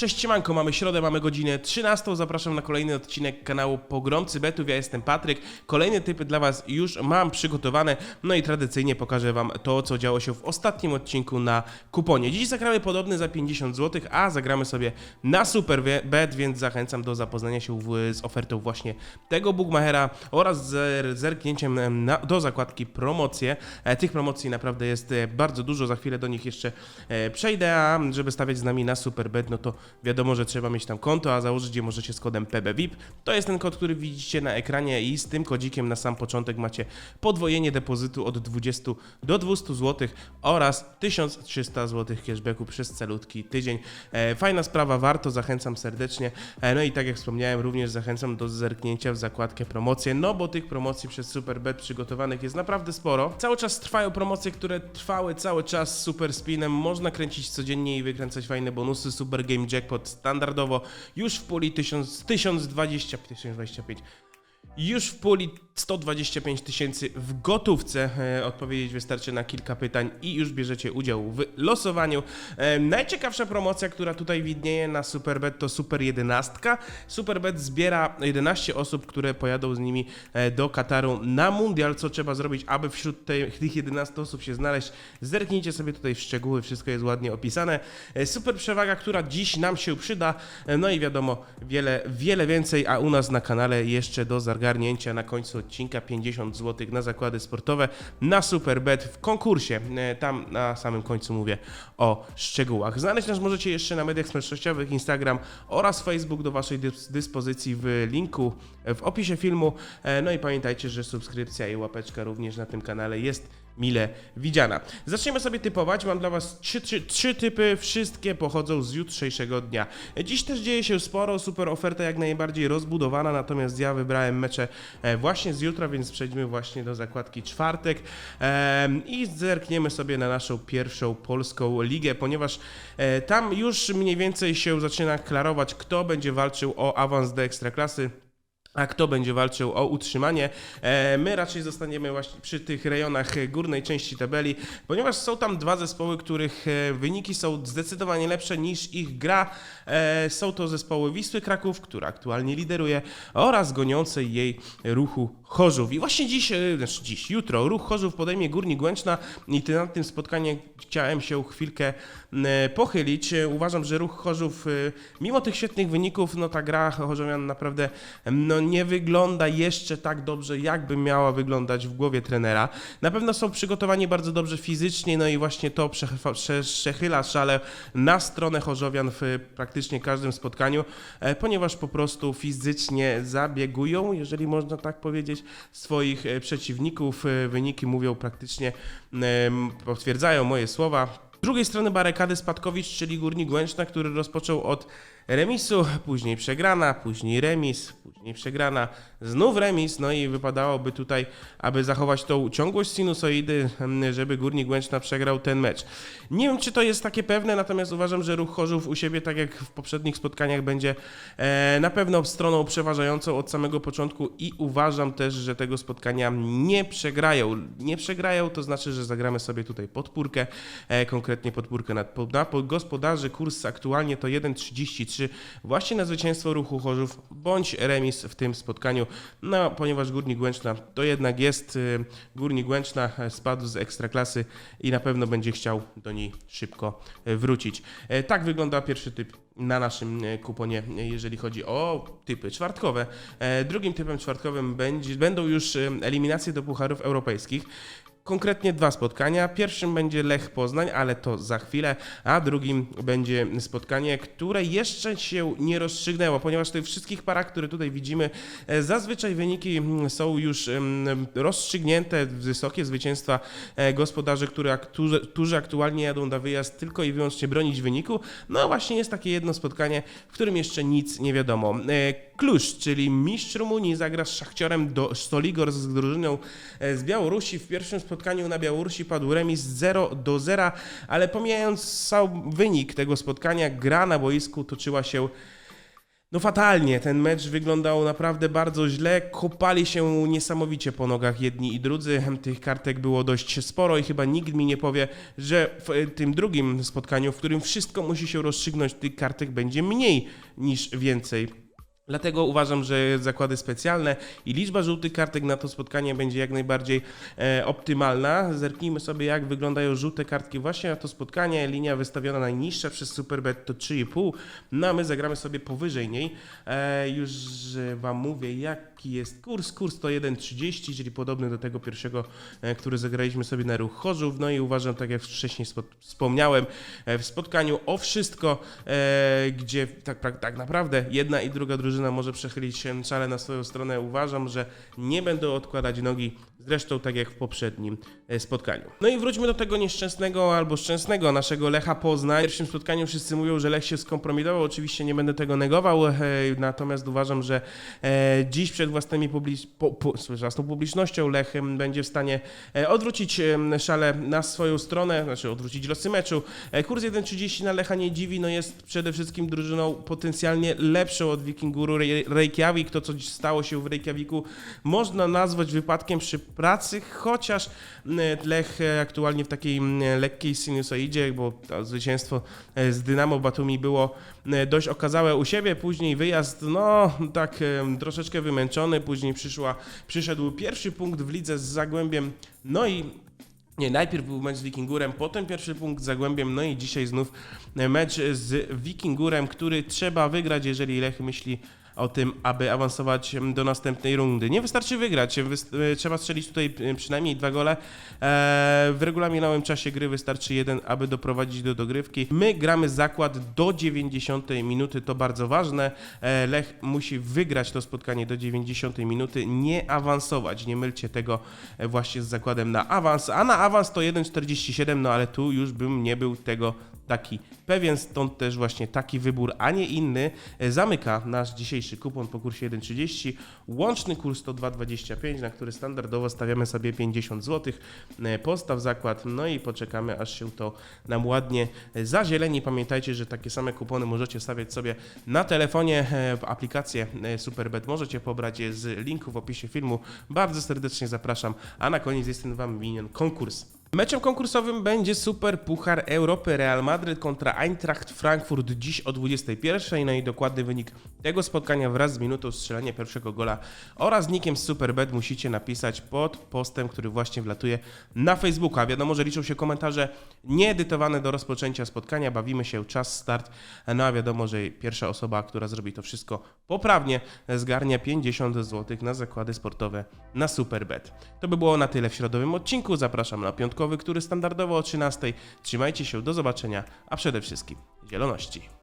Cześć Siemanko, mamy środę, mamy godzinę 13. Zapraszam na kolejny odcinek kanału Pogromcy Betów. Ja jestem Patryk. Kolejne typy dla Was już mam przygotowane. No i tradycyjnie pokażę Wam to, co działo się w ostatnim odcinku na kuponie. Dziś zagramy podobny za 50 zł, a zagramy sobie na Super Bet, więc zachęcam do zapoznania się w, z ofertą właśnie tego Bookmachera oraz z zerknięciem em, na, do zakładki promocje. E, Tych promocji naprawdę jest e, bardzo dużo, za chwilę do nich jeszcze e, przejdę, a żeby stawiać z nami na Superbet, no to wiadomo, że trzeba mieć tam konto, a założyć je możecie z kodem PBVIP. To jest ten kod, który widzicie na ekranie i z tym kodzikiem na sam początek macie podwojenie depozytu od 20 do 200 zł oraz 1300 zł cashbacku przez calutki tydzień. E, fajna sprawa, warto, zachęcam serdecznie. E, no i tak jak wspomniałem, również zachęcam do zerknięcia w zakładkę promocje, no bo tych promocji przez Superbet przygotowanych jest naprawdę sporo. Cały czas trwają promocje, które trwały cały czas z Super Spinem. Można kręcić codziennie i wykręcać fajne bonusy. Super Game Jackpot standardowo już w puli 1000, 1020, 1025. Już w puli 125 tysięcy w gotówce. E, odpowiedzieć wystarczy na kilka pytań i już bierzecie udział w losowaniu. E, najciekawsza promocja, która tutaj widnieje na Superbet to Super 11. Superbet zbiera 11 osób, które pojadą z nimi e, do Kataru na mundial. Co trzeba zrobić, aby wśród tych 11 osób się znaleźć? Zerknijcie sobie tutaj w szczegóły, wszystko jest ładnie opisane. Super przewaga, która dziś nam się przyda. No i wiadomo, wiele, wiele więcej, a u nas na kanale jeszcze do na końcu odcinka 50 zł na zakłady sportowe na Superbet w konkursie. E, Tam na samym końcu mówię o szczegółach. Znaleźć nas możecie jeszcze na mediach społecznościowych, Instagram oraz Facebook do Waszej dys- dyspozycji w linku w opisie filmu. E, No i pamiętajcie, że subskrypcja i łapeczka również na tym kanale jest mile widziana. Zaczniemy sobie typować. Mam dla Was trzy, trzy, trzy typy. Wszystkie pochodzą z jutrzejszego dnia. Dziś też dzieje się sporo. Super oferta jak najbardziej rozbudowana. Natomiast ja wybrałem mecze e, właśnie z jutra, więc przejdźmy właśnie do zakładki czwartek i zerkniemy sobie na naszą pierwszą polską ligę, ponieważ e, tam już mniej więcej się zaczyna klarować, kto będzie walczył o awans do ekstraklasy. A kto będzie walczył o utrzymanie? E, My raczej zostaniemy właśnie przy tych rejonach górnej części tabeli, ponieważ są tam dwa zespoły, których e, wyniki są zdecydowanie lepsze niż ich gra. E, Są to zespoły Wisły Kraków, która aktualnie lideruje, oraz goniącej jej ruchu Chorzów. I właśnie dziś, znaczy dziś, jutro, ruch Chorzów podejmie Górnik Głęczna i na tym spotkaniu chciałem się chwilkę pochylić. Uważam, że ruch Chorzów, mimo tych świetnych wyników, no ta gra Chorzowian naprawdę no, nie wygląda jeszcze tak dobrze, jakby miała wyglądać w głowie trenera. Na pewno są przygotowani bardzo dobrze fizycznie, no i właśnie to przechyla szale na stronę Chorzowian w praktycznie każdym spotkaniu, e, ponieważ po prostu fizycznie zabiegują, jeżeli można tak powiedzieć, swoich e, przeciwników. E, Wyniki mówią praktycznie, potwierdzają moje słowa. Z drugiej strony barykady Spadkowicz, czyli Górnik Głęczna, który rozpoczął od remisu, później przegrana, później remis, później przegrana, znów remis, no i wypadałoby tutaj, aby zachować tą ciągłość sinusoidy, żeby Górnik Głęczna przegrał ten mecz. Nie wiem, czy to jest takie pewne, natomiast uważam, że ruch Chorzów u siebie, tak jak w poprzednich spotkaniach, będzie e, na pewno stroną przeważającą od samego początku i uważam też, że tego spotkania nie przegrają. Nie przegrają, to znaczy, że zagramy sobie tutaj podpórkę, e, konkretnie podpórkę na, na po- gospodarzy. Kurs aktualnie to 1,33 właśnie na zwycięstwo ruchu Chorzów bądź remis w tym spotkaniu. No, ponieważ Górnik Głęczna to jednak jest y, Górnik Głęczna e, spadł z ekstraklasy i na pewno będzie chciał do niej szybko e, wrócić. E, Tak wygląda pierwszy typ na naszym kuponie, jeżeli chodzi o typy czwartkowe. Drugim typem czwartkowym będzie, będą już eliminacje do pucharów europejskich. Konkretnie dwa spotkania. Pierwszym będzie Lech Poznań, ale to za chwilę, a drugim będzie spotkanie, które jeszcze się nie rozstrzygnęło, ponieważ tych wszystkich parach, które tutaj widzimy, e, zazwyczaj wyniki mm, są już rozstrzygnięte, wysokie zwycięstwa e, gospodarzy, które, którzy, aktualnie jadą na wyjazd tylko i wyłącznie bronić wyniku. No właśnie jest takie jedno spotkanie, w którym jeszcze nic nie wiadomo. Klusz, czyli mistrz Rumunii, zagra z Szachciorem do Stoligor z drużyną e, z Białorusi. W pierwszym spotkaniu na Białorusi padł remis 0 do 0, ale pomijając sam wynik tego spotkania, gra na boisku toczyła się No fatalnie, ten mecz wyglądał naprawdę bardzo źle, kopali się niesamowicie po nogach jedni i drudzy, tych kartek było dość sporo i chyba nikt mi nie powie, że w e, tym drugim spotkaniu, w którym wszystko musi się rozstrzygnąć, tych kartek będzie mniej niż więcej. Dlatego uważam, że zakłady specjalne i liczba żółtych kartek na to spotkanie będzie jak najbardziej e, optymalna. Zerknijmy sobie, jak wyglądają żółte kartki właśnie na to spotkanie. Linia wystawiona najniższa przez Superbet to 3,5. No a my zagramy sobie powyżej niej. E, już Wam mówię, jaki jest kurs. Kurs to 1,30, czyli podobny do tego pierwszego, e, który zagraliśmy sobie na ruch Chorzów. No i uważam, tak jak wcześniej spo- wspomniałem, e, w spotkaniu o wszystko, e, gdzie tak, tak naprawdę jedna i druga drużyna może przechylić się czale na swoją stronę. Uważam, że nie będą odkładać nogi, zresztą tak jak w poprzednim e, spotkaniu. No i wróćmy do tego nieszczęsnego albo szczęsnego naszego Lecha Poznań. W pierwszym spotkaniu wszyscy mówią, że Lech się skompromitował. Oczywiście nie będę tego negował, e, natomiast uważam, że e, dziś przed własnymi publicz... po, po, własną publicznością Lech będzie w stanie odwrócić szale na swoją stronę, znaczy odwrócić losy meczu. Kurs 1.30 na Lecha nie dziwi, no jest przede wszystkim drużyną potencjalnie lepszą od Wikinguru Re- Reykjavik. To, co stało się w Reykjaviku, można nazwać wypadkiem przy pracy, chociaż m, Lech e, aktualnie w takiej m, lekkiej sinusoidzie, bo zwycięstwo e, z Dynamo Batumi było e, dość okazałe u siebie, później wyjazd, no tak troszeczkę wymęczony, później przyszła, przyszedł pierwszy punkt w lidze z Zagłębiem, no i nie, najpierw był mecz z Wikingurem, potem pierwszy punkt z Zagłębiem, no i dzisiaj znów mecz z Wikingurem, który trzeba wygrać, jeżeli Lech myśli o tym, aby awansować do następnej rundy. Nie wystarczy wygrać, e, trzeba strzelić tutaj przynajmniej dwa gole. E, W regulaminowym czasie gry wystarczy jeden, aby doprowadzić do dogrywki. My gramy zakład do 90 minuty, to bardzo ważne. E, Lech musi wygrać to spotkanie do 90 minuty, nie awansować. Nie mylcie tego właśnie z zakładem na awans, a na awans to 1,47, no ale tu już bym nie był tego taki pewien, stąd też właśnie taki wybór, a nie inny e, zamyka nasz dzisiejszy kupon po kursie 1,30. Łączny kurs to 2,25, na który standardowo stawiamy sobie 50 zł. E, Postaw zakład, no i poczekamy aż się to nam ładnie e, zazieleni. Pamiętajcie, że takie same kupony możecie stawiać sobie na telefonie w aplikację Superbet. Możecie pobrać je z linku w opisie filmu. Bardzo serdecznie zapraszam, a na koniec jest Wam winien konkurs. Meczem konkursowym będzie Super Puchar Europy Real Madryt kontra Eintracht Frankfurt dziś o 21.00. No i dokładny wynik tego spotkania wraz z minutą strzelania pierwszego gola oraz nikiem z Superbet musicie napisać pod postem, który właśnie wlatuje na Facebooka. Wiadomo, że liczą się komentarze nieedytowane do rozpoczęcia spotkania. Bawimy się, czas start. No a wiadomo, że pierwsza osoba, która zrobi to wszystko poprawnie, zgarnia 50 zł na zakłady sportowe na Superbet. To by było na tyle w środowym odcinku. Zapraszam na piątkowy, który standardowo o 13.00. Trzymajcie się, do zobaczenia, a przede wszystkim zieloności.